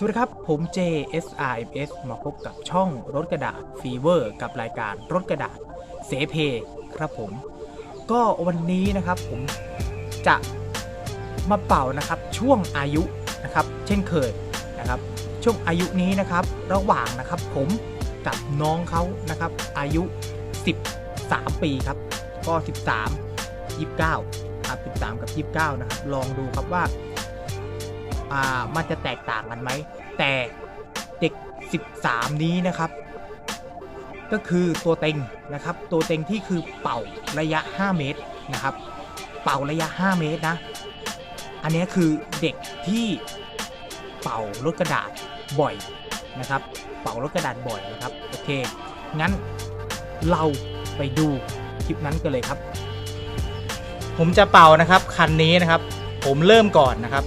สวัสดีครับ ผม JSRMS มาพบกับช่องรถกระดาษฟีเวอร์ กับรายการรถกระดาษเสเพครับผม ก็วันนี้นะครับผมจะมาเป่านะครับช่วงอายุนะครับ เช่นเคยนะครับ ช่วงอายุนี้นะครับ ระหว่างนะครับผมกับน้องเขานะครับ อายุ 13 ปีครับ ก็ 13 29ครับ13 กับ 29 นะครับ ลองดูครับว่า อ่ามันจะแตกต่างกันไหม แต่เด็ก 13 นี้นะครับ ก็คือตัวเต็งนะครับ ตัวเต็งที่คือเป่าระยะ 5 เมตรนะครับ เป่าระยะ 5 เมตรนะ อันนี้คือเด็กที่เป่ารถกระดาษบ่อยนะครับ เป่ารถกระดาษบ่อยนะครับ โอเค งั้นเราไปดูคลิปนั้นกันเลยครับ ผมจะเป่านะครับคันนี้นะครับ ผมเริ่มก่อนนะครับ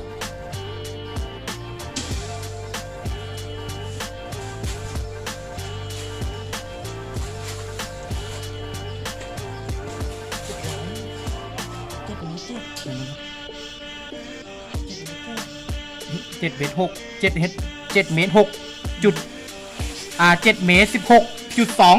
เจ็ดเมตรหกเจ็ดเมตรเจ็ดเมตรหกจุดอ่าเจ็ดเมตรสิบหกจุดสอง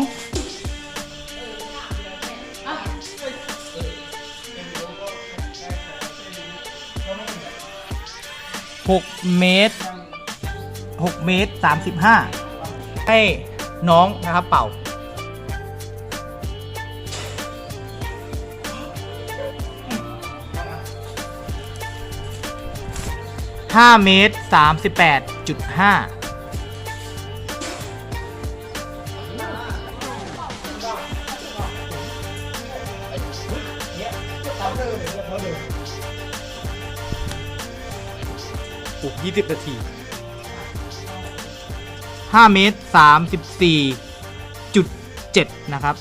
หกเมตรหกเมตรสามสิบห้าให้น้องนะครับเป่า 5 เมตร 38.5ปลุก20 นาที 5 เมตร 34.7 นะครับ